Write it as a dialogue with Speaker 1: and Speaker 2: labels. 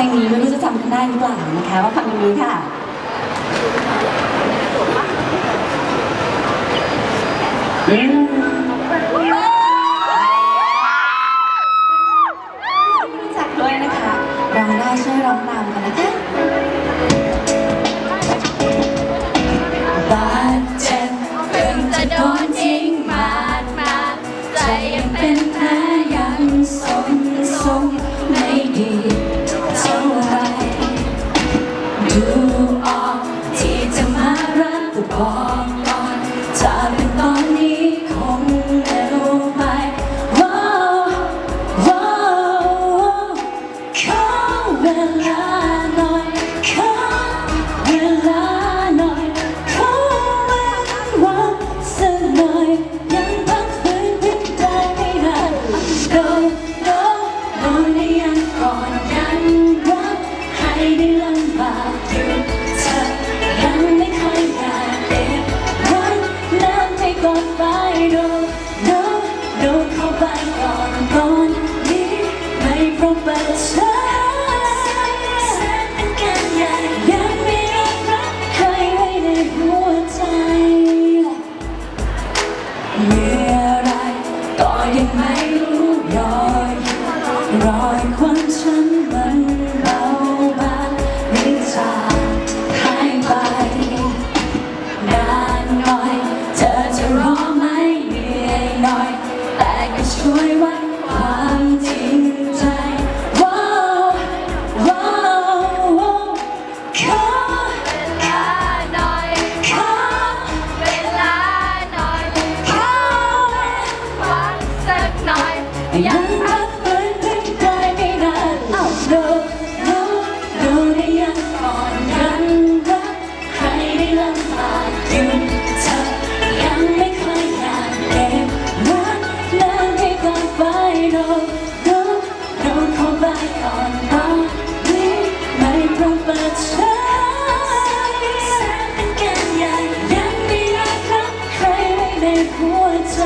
Speaker 1: ลงนี้ไม่รู้จะจำกันได้หรือเปล่านะคะว่าฟังกันนี้ค่ะรู้จักด้วยนะคะร้องได้ช่วยร้องตามกันนะคะ
Speaker 2: ดูออกที่จะมารักก็บอกก่อนถ้าเป็นตอนนี้คงเร็วไปว้าวว้าวขอเวลาหน่อยขอเวลา ตอนนี้ไม่พบปัญหาแสนเป็นการใหญ่ยังไม่รับรักใครไว้ในหัวใจมีอะไรก็ยังไม่รู้รอรอ ยังรักเหมือนเพิ่งเคยไมนานเอารู้รู้รู้ไยังก่อนกันรักใครได้ลำบากอยู่เธอยังไม่เคยอยากเก็บรักนานให้ก่อนไปรู้รู้นเข้าไปก่อนตอนนี้ไม่พร้มเปิดใแสนเป็นแกนใหญ่ยังไม่รักใครไว้ในหัวใจ